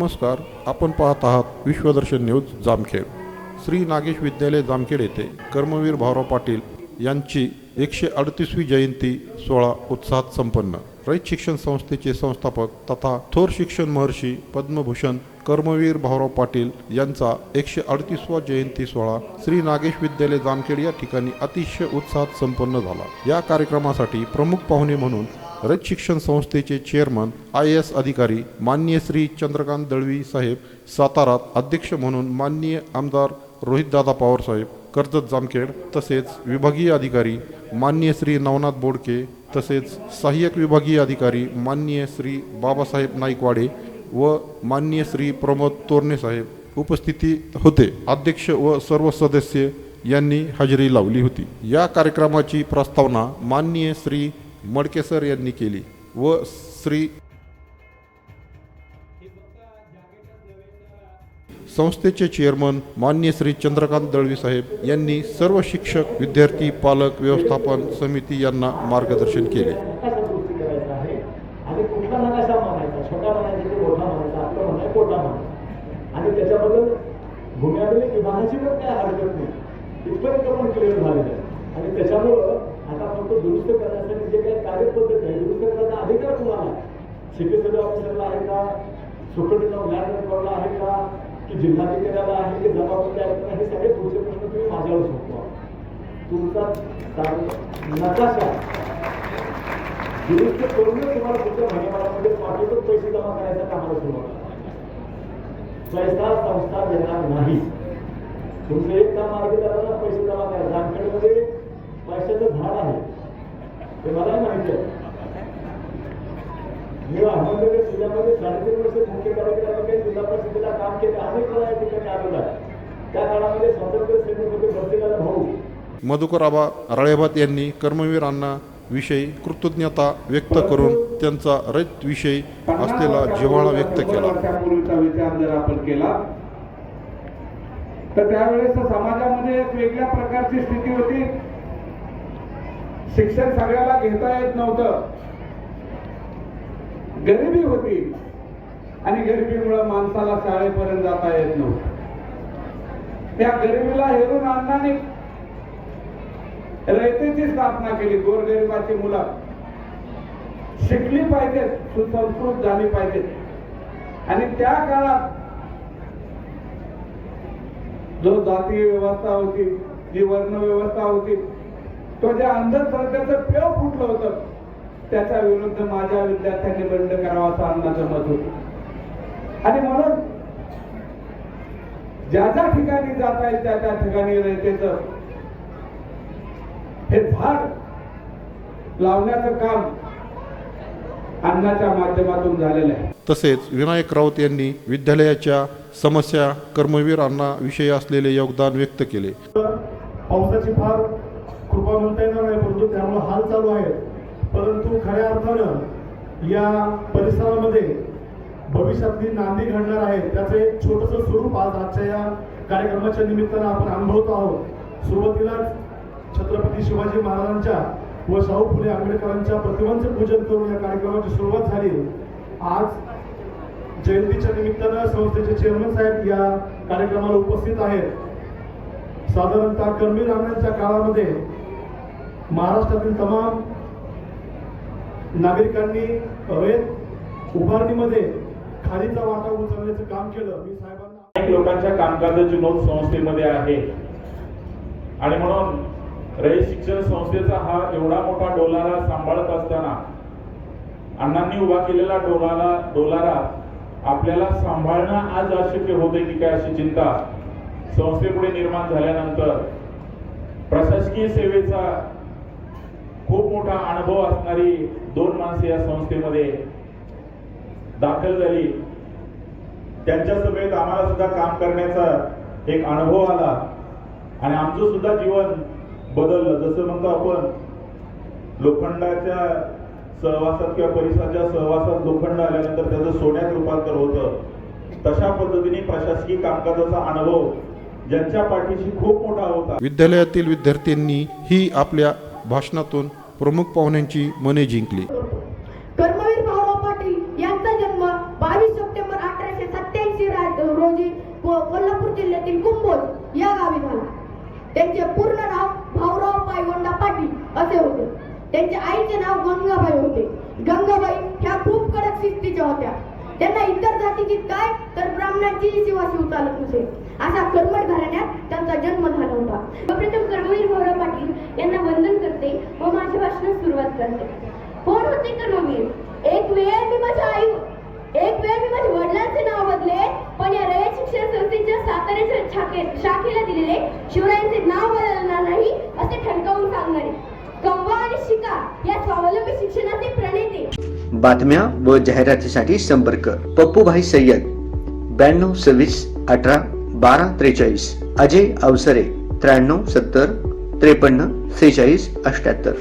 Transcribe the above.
नमस्कार आपण पाहत आहात विश्वदर्शन न्यूज जामखेड. श्री नागेश विद्यालय जामखेड येथे कर्मवीर भाऊराव पाटील यांची एकशे अडतीसवी जयंती सोहळा उत्साहात संपन्न. रयत शिक्षण संस्थेचे संस्थापक तथा थोर शिक्षण महर्षी पद्मभूषण कर्मवीर भाऊराव पाटील यांचा एकशे अडतीसवा जयंती सोहळा श्री नागेश विद्यालय जामखेड या ठिकाणी अतिशय उत्साहात संपन्न झाला. या कार्यक्रमासाठी प्रमुख पाहुणे म्हणून रज शिक्षण संस्थेचे चेअरमन आय एस अधिकारी माननीय श्री चंद्रकांत दळवी साहेब सातारात अध्यक्ष म्हणून माननीय आमदार रोहितदादा पवार साहेब कर्जत जामखेड तसेच विभागीय अधिकारी माननीय श्री नवनाथ बोडके तसेच सहाय्यक विभागीय अधिकारी माननीय श्री बाबासाहेब नाईकवाडे व माननीय श्री प्रमोद तोरणे साहेब उपस्थिती होते. अध्यक्ष व सर्व सदस्य यांनी हजेरी लावली होती. या कार्यक्रमाची प्रस्तावना माननीय श्री मडकेसर यांनी केली व श्री संस्थेचे चेअरमन मान्य श्री चंद्रकांत दळवी साहेब यांनी सर्व शिक्षक विद्यार्थी पालक व्यवस्थापन समिती यांना मार्गदर्शन केले. आणि आणि त्याच्यामुळं आता फक्त दुरुस्त करण्यासाठी जे काही पद्धत आहे. दुरुस्त करण्याचा अधिकार तुम्हाला सिटी ऑफिसरला आहे का? सुखडीचा लँड रेकॉर्डला आहे का? की जिल्हाधिकाऱ्याला आहे की जबाबदारी आहे का? हे सगळे पुढचे प्रश्न तुम्ही माझ्यावर सोपवा तुमचा नकाशा. दुरुस्त करूनच तुम्हाला पुढच्या महिन्याभरामध्ये पाठवतच पैसे जमा करायचा कामाला सुरुवात पैसा संस्था देणार नाही. तुमचं एक काम मार्गदर्शनाला पैसे जमा करा आमच्याकडे पैशाचं झाड आहे. ते मलाही माहिती आहे. मी अहमदनगर जिल्ह्यामध्ये साडेतीन वर्ष मुख्य कार्यक्रमामध्ये जिल्हा परिषदेला काम केले. अनेक वेळा या ठिकाणी आलेला आहे त्या काळामध्ये स्वातंत्र्य सैनिकांमध्ये भरतीला भाऊ. मधुकर आबा राळेभात यांनी कर्मवीरांना विषयी कृतज्ञता व्यक्त करून त्यांचा रयत विषयी असलेला जिव्हाळा व्यक्त केला. वर्षापूर्वीचा विचार जर आपण केला तर त्यावेळेस समाजामध्ये एक वेगळ्या प्रकारची स्थिती होती. शिक्षण सगळ्याला घेता येत नव्हतं. गरिबी होती. आणि गरिबीमुळे माणसाला शाळेपर्यंत जाता येत नव्हतं. त्या गरिबीला हेरून अण्णाने रयतेची स्थापना केली गोरगरिबाची मुलं. शिकली पाहिजेत सुसंस्कृत झाली पाहिजेत आणि त्या काळात जो जातीय व्यवस्था होती जी वर्ण व्यवस्था होती तो ज्या अंधश्रद्धेचं पेव फुटलं होतं त्याच्या विरुद्ध माझ्या विद्यार्थ्यांनी बंड करावा असं अन्नाचं मत होतं. आणि म्हणून ज्या ज्या ठिकाणी जाता येईल त्या त्या ठिकाणी रयतेचं हे झाड लावण्याचं काम अन्नाच्या माध्यमातून झालेलं आहे. तसेच विनायक राऊत यांनी विद्यालयाच्या समस्या कर्मवीर अण्णा विषयी असलेले योगदान व्यक्त केले. पावसाची फार कृपा म्हणता येणार नाही परंतु त्यामुळे हाल चालू आहेत. परंतु खऱ्या अर्थानं या परिसरामध्ये भविष्यातली नांदी घडणार आहे त्याचं एक छोटंसं स्वरूप आज आजच्या या कार्यक्रमाच्या निमित्तानं आपण अनुभवतो आहोत. सुरुवातीलाच छत्रपती शिवाजी महाराजांच्या व शाहू फुले आंबेडकरांच्या प्रतिमांचं पूजन करून या कार्यक्रमाची सुरुवात झाली. आज जयंतीच्या निमित्तानं संस्थेचे चेअरमन साहेब या कार्यक्रमाला उपस्थित आहेत. साधारणतः गंभीर राहण्याच्या काळामध्ये महाराष्ट्रातील तमाम नागरिकांनी रयत उभारणीमध्ये खालीचा वाटा उचलण्याचं काम केलं. मी साहेबांना अनेक लोकांच्या कामकाजाची नोंद संस्थेमध्ये आहे. आणि म्हणून रयत शिक्षण संस्थेचा हा एवढा मोठा डोलारा सांभाळत असताना अण्णांनी उभा केलेला डोलारा डोलारा आपल्याला सांभाळणं आज अशक्य होते की काय अशी चिंता संस्थेपुढे निर्माण झाल्यानंतर प्रशासकीय सेवेचा खूप मोठा अनुभव असणारी दोन माणसे या संस्थेमध्ये दाखल झाली. त्यांच्या सभेत आम्हाला सुद्धा काम करण्याचा एक अनुभव आला. आणि आमचं सुद्धा जीवन बदललं. जसं म्हणतो आपण लोखंडाच्या सहवासात किंवा परिसराच्या सहवासात लोखंड आल्यानंतर त्याचं सोन्यात रूपांतर होतं. तशा पद्धतीने प्रशासकीय कामकाजाचा अनुभव ज्यांच्या पाठीशी खूप मोठा होता. विद्यालयातील विद्यार्थ्यांनी ही आपल्या भाषणातून प्रमुख पाहुण्यांची मने जिंकली. कर्मवीर भाऊराव पाटील यांचा जन्म बावीस सप्टेंबर अठराशे सत्याऐंशी रोजी कोल्हापूर जिल्ह्यातील कुंभोज या गावी झाला. त्यांचे पूर्ण नाव भाऊराव पायगोंडा पाटील असे होते. त्यांचे आईचे नाव गंगाबाई होते. गंगाबाई ह्या खूप कडक शिस्तीच्या होत्या. त्यांना इतर जातीची काय तर ब्राह्मणांची शिवाशिव चालत नसे. अशा कर्मठ घराण्या शाखे शाखेला दिलेले शिवरायांचे नाव बदलणार नाही असे ठणकावून सांगणारे. कमवा आणि शिका या स्वावलंबी शिक्षणाचे प्रणेते. बातम्या व जाहिरातीसाठी संपर्क. पप्पूभाई सय्यद ब्याण्णव सव्वीस अठरा बारा त्रेचाळीस. अजय अवसरे त्र्याण्णव सत्तर त्रेपन्न सेहेचाळीस अठ्याहत्तर.